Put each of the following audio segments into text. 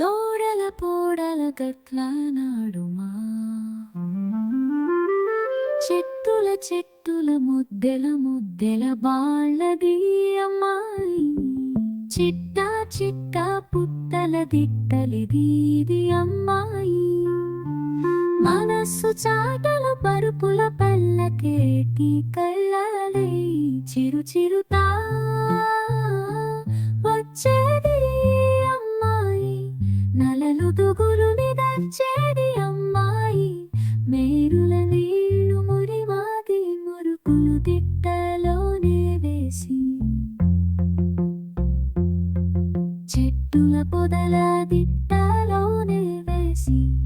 దూడల పోడల గట్ల నాడుమా. చెట్టుల చెట్టుల ముద్దెల ముద్దెల బాళ్ళది అమ్మాయి. చిట్టా చిట్టా పుట్టల దిట్టలిది అమ్మాయి. మనస్సు చాటల పరుపుల పల్లకేటి కళ్ళలే చిరు చిరుతా. నలలు దుగులు అమ్మాయి. మేరుల నీళ్ళు మురివాది మురుకులు తిట్టలోనే వేసి. చెట్టుల పొదల దిట్టలోనే వేసి.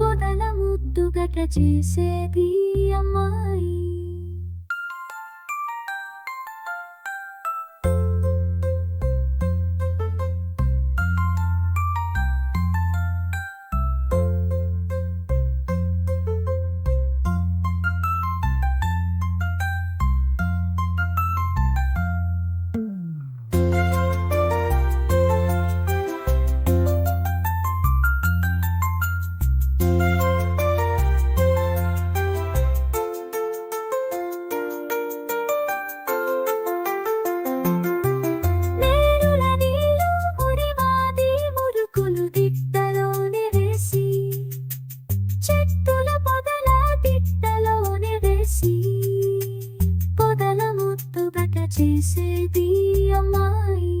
పొదల ముద్దుగట చేసేది అమ్మాయి. చేసేది అమ్మాయి.